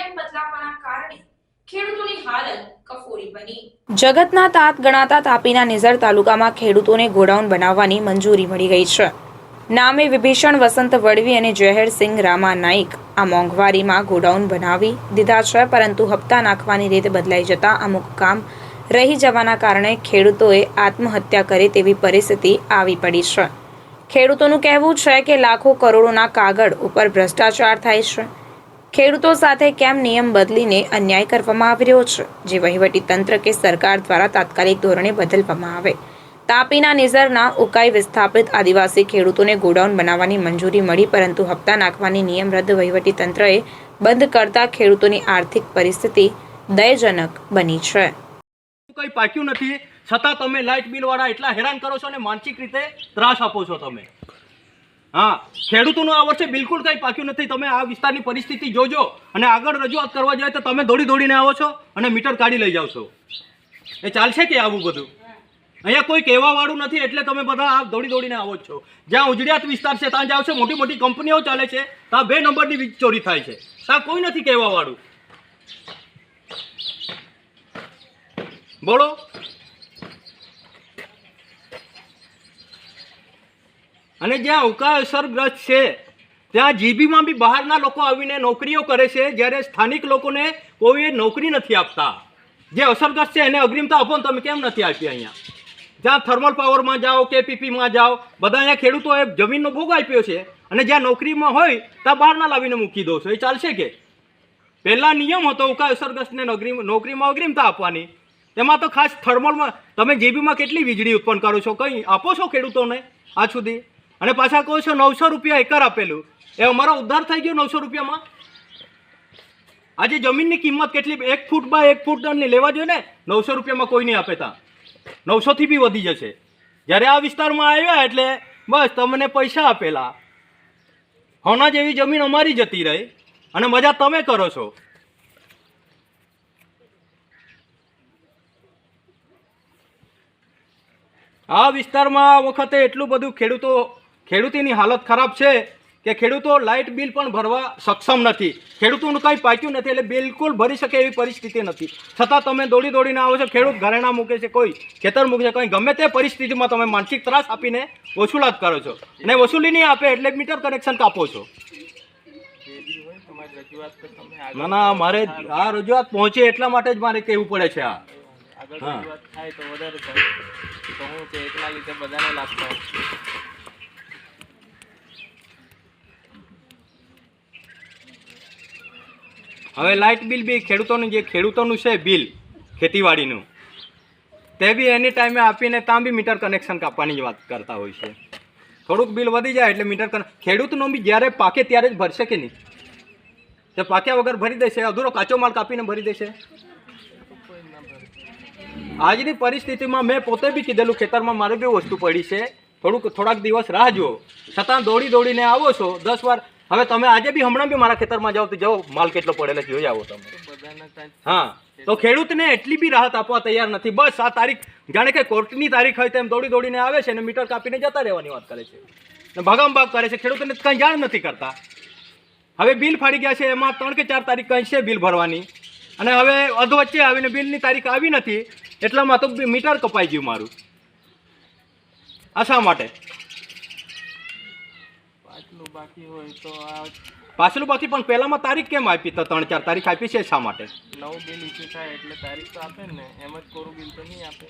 Time બદલાવાના કારણે ખેડૂતોની હાલત કફોડી બની. જગતના તાત ગણાતા તાપીના નિઝર તાલુકામાં ખેડૂતોને ગોડાઉન બનાવવાની મંજૂરી મળી ગઈ છે. નામે વિભીષણ વસંત વડવી અને જહેરસિંહ રામા નાઈક આ મોંઘવારીમાં ગોડાઉન બનાવી દીધા છે, પરંતુ હપ્તા નાખવાની રીત બદલાઈ જતા અમુક કામ રહી જવાના કારણે ખેડૂતોએ આત્મહત્યા કરે તેવી પરિસ્થિતિ આવી પડી છે. ખેડૂતોનું કહેવું છે કે લાખો કરોડોના કાગળ ઉપર ભ્રષ્ટાચાર થાય છે. ખેડૂતો સાથે કેમ નિયમ બદલીને અન્યાય કરવામાં આવી રહ્યો છે? જે વહીવટી તંત્ર કે સરકાર દ્વારા તાત્કાલિક ધોરણે બદલવામાં આવે. તાપીના નિઝરના ઉકાઈ વિસ્થાપિત આદિવાસી ખેડૂતોને ગોડાઉન બનાવવાની મંજૂરી મળી, પરંતુ હપ્તા નાખવાની નિયમ રદ વહીવટી તંત્રએ બંધ કરતા ખેડૂતોની આર્થિક પરિસ્થિતિ દયજનક બની છે. કંઈ પાક્યું નથી. છતાં તમે લાઇટ બિલ વાળા એટલા હેરાન કરો છો અને માનસિક રીતે ત્રાસ આપો છો તમે. હા, ખેડૂતોનું આ વર્ષે બિલકુલ કંઈ પાક્યું નથી. તમે આ વિસ્તારની પરિસ્થિતિ જોજો અને આગળ રજૂઆત કરવા જાય તો તમે દોડી દોડીને આવો છો અને મીટર કાઢી લઈ જાઓ છો. એ ચાલશે કે આવું બધું? અહીંયા કોઈ કહેવાવાળું નથી એટલે તમે બધા આ દોડી દોડીને આવો છો. જ્યાં ઉજડિયાત વિસ્તાર છે, ત્યાં જાવ છો મોટી મોટી કંપનીઓ ચાલે છે. ત્યાં બે નંબરની વીજ ચોરી થાય છે. ત્યાં કોઈ નથી કહેવા વાળું બોલો. અને જ્યાં ઉકા અસરગ્રસ્ત છે, ત્યાં જીબીમાં બી બહારના લોકો આવીને નોકરીઓ કરે છે, જ્યારે સ્થાનિક લોકોને કોઈ નોકરી નથી આપતા. જે અસરગ્રસ્ત છે એને અગ્રિમતા આપો ને તમે કેમ નથી આપી અહીંયા? જ્યાં થર્મલ પાવરમાં જાઓ, કે પીપીમાં જાઓ, બધા અહીંયા ખેડૂતોએ જમીનનો ભોગ આપ્યો છે. અને જ્યાં નોકરીમાં હોય, ત્યાં બહારના લાવીને મૂકી દો છો. એ ચાલશે કે? પહેલાં નિયમ હતો ઉકા અસરગ્રસ્તને નોકરી નોકરીમાં અગ્રિમતા આપવાની. તેમાં તો ખાસ થર્મલમાં, તમે જીબીમાં કેટલી વીજળી ઉત્પન્ન કરો છો? કંઈ આપો છો ખેડૂતોને આ સુધી? અને પાછા કહો છો નવસો રૂપિયા એકર આપેલું. એ અમારો ઉદ્ધાર થઈ ગયો નવસો રૂપિયામાં? આજે જમીનની કિંમત કેટલી? એક ફૂટ બાય એક ફૂટ લેવા જોઈએ ને, નવસો રૂપિયામાં કોઈ નહીં આપે તા. નવસોથી બી વધી જશે. જ્યારે આ વિસ્તારમાં આવ્યા એટલે બસ તમને પૈસા આપેલા. હોના જેવી જમીન અમારી જતી રહી અને મજા તમે કરો છો. આ વિસ્તારમાં વખતે એટલું બધું ખેડૂતો, ખેડૂતીની હાલત ખરાબ છે કે ખેડૂતો લાઇટ બિલ પણ ભરવા સક્ષમ નથી. ખેડૂતોનું કંઈ પાક્યું નથી એટલે બિલકુલ ભરી શકે એવી પરિસ્થિતિ નથી. છતાં તમે દોડી દોડીને આવો છો, ખેડૂત ઘરેણા મૂકે છે, કોઈ ખેતર મૂકે છે, કંઈ ગમે તે પરિસ્થિતિમાં તમે માનસિક ત્રાસ આપીને વસૂલાત કરો છો અને વસૂલી નહીં આપે એટલે મીટર કનેક્શન કાપો છો. ના ના, મારે આ રજૂઆત પહોંચે એટલા માટે જ મારે કહેવું પડે છે આ. આગળ. રજૂઆત થાય તો વધારે થાય. તો હું કે એકલા લીધે બધાને લાભ થાય હવે લાઇટ બિલ બી ખેડૂતોનું જે ખેડૂતોનું છે બિલ ખેતીવાડીનું તે બી એની ટાઈમે આપીને ત્યાં બી મીટર કનેક્શન કાપવાની જ વાત કરતા હોય છે. થોડુંક બિલ વધી જાય એટલે મીટર કન ખેડૂતનો બી જ્યારે પાકે ત્યારે જ ભરશે કે નહીં? તે પાક્યા વગર ભરી દેશે અધૂરો કાચો માલ કાપીને ભરી દેશે. આજની પરિસ્થિતિમાં મેં પોતે બી કીધેલું, ખેતરમાં મારે બી વસ્તુ પડી છે. થોડુંક, થોડાક દિવસ રાહ જુઓ. છતાં દોડી દોડીને આવો છો. દસ વાર. હવે તમે આજે બી હમણાં બી મારા ખેતરમાં જાઓ તો જાઓ, માલ કેટલો પડેલો જોઈ આવો તમે. હા. તો ખેડૂતને એટલી બી રાહત આપવા તૈયાર નથી. બસ આ તારીખ, જાણે કે કોર્ટની તારીખ હોય તેમ દોડી દોડીને આવે છે અને મીટર કાપીને જતા રહેવાની વાત કરે છે. ને ભાગામ ભાગ કરે છે. ખેડૂતને કંઈ જાણ નથી કરતા. હવે બિલ ફાડી ગયા છે. એમાં ત્રણ કે ચાર તારીખ કંઈ છે બિલ ભરવાની. અને હવે અધ વચ્ચે આવીને બિલની તારીખ આવી નથી. એટલામાં તો મીટર કપાઈ ગયું મારું. આ શા માટે? પાછલું બાકી હોય તો આ પાછલું બાકી પણ પહેલામાં તારીખ કેમ આપી? તો ત્રણ ચાર તારીખ આપી છે શા માટે? નવું બિલ ઇસ્યુ થાય એટલે તારીખ તો આપે ને એમ જ કોરું બિલ તો નહીં આપે.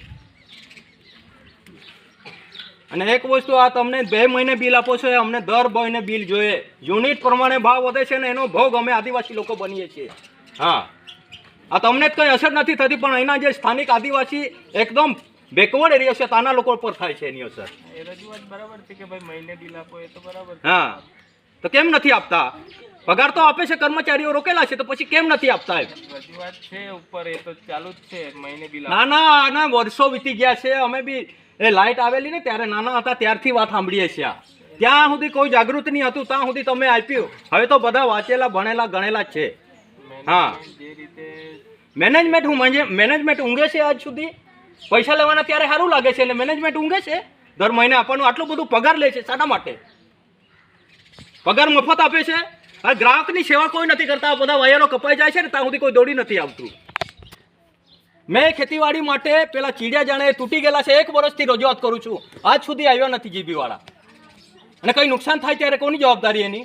અને એક વસ્તુ આ તમને બે મહિને બિલ આપો છો એ અમને દર મહિને બિલ જોઈએ. યુનિટ પ્રમાણે ભાવ વધે છે ને એનો ભોગ અમે આદિવાસી લોકો બનીએ છીએ. હા. આ તમને જ કંઈ અસર નથી થતી પણ અહીંના જે સ્થાનિક આદિવાસી એકદમ બેકવર્ડ એરિયા છે તાના લોકો પર થાય છે એની અસર. હા. તો કેમ નથી આપતા? પગાર તો આપે છે કર્મચારીઓ રોકેલા છે તો પછી કેમ નથી આપતા ના ના ના વર્ષો વીતી ગયા છે અમે બી એ લાઇટ આવેલી ને ત્યારે નાના હતા ત્યારથી વાત સાંભળીએ છીએ ત્યાં સુધી કોઈ જાગૃત નહીં હતું ત્યાં સુધી તમે આપ્યું. હવે તો બધા વાંચેલા ભણેલા ગણેલા છે. હા. મેનેજમેન્ટ હું મેનેજમેન્ટ ઊંઘે છે આજ સુધી? પૈસા લેવાના ત્યારે સારું લાગે છે એટલે મેનેજમેન્ટ ઊંઘે છે? દર મહિને આપણને આટલું બધું પગાર લે છે શાના માટે? પગાર મફત આપે છે? આ ગ્રાહકની સેવા કોઈ નથી કરતા. બધા વાયરો કપાઈ જાય છે ને ત્યાં સુધી કોઈ દોડી નથી આવતું. મેં ખેતીવાડી માટે પેલા ચીડિયા જાણે તૂટી ગયેલા છે. એક વર્ષથી રજૂઆત કરું છું. આજ સુધી આવ્યો નથી જીબીવાળા. અને કંઈ નુકસાન થાય ત્યારે કોની જવાબદારી એની?